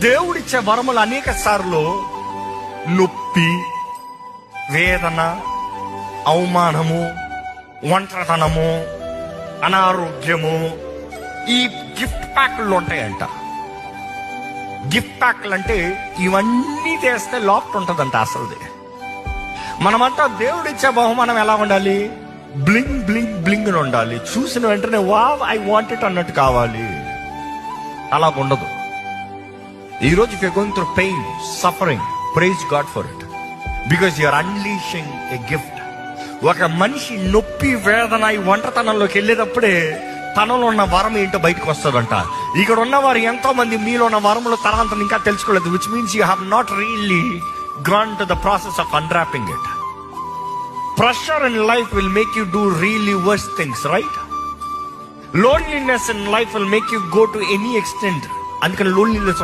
దేవుడిచ్చే వరములు అనేక సార్లు నొప్పి వేదన అవమానము ఒంటరితనము అనారోగ్యము ఈ గిఫ్ట్ ప్యాక్లు ఉంటాయంట. గిఫ్ట్ ప్యాక్లు అంటే ఇవన్నీ చేస్తే లోపల ఉంటుందంట అసలుది. మనమంతా దేవుడిచ్చే బహుమానం ఎలా ఉండాలి? బ్లింగ్ బ్లింగ్ బ్లింగ్ ఉండాలి. చూసిన వెంటనే వా ఐ వాంట్ ఇట్ అన్నట్టు కావాలి. అలా ఉండదు ఈ రోజు you going through pain suffering praise God for it because you are unleashing a gift ఒక మనిషి నొప్పి వేదన ఈ ఒంటరితనంలోకి వెళ్ళేటప్పుడే తనలో ఉన్న వరం ఏంటో బయటకు వస్తుందంట. ఇక్కడ ఉన్నవారు ఎంతో మంది మీలో ఉన్న వరములు తరాంతం ఇంకా తెలుసుకోలేదు which means you have not really gone to the process of unwrapping it pressure in life will make you do really worse things right loneliness in life will make you go to any extent అందుకని loneliness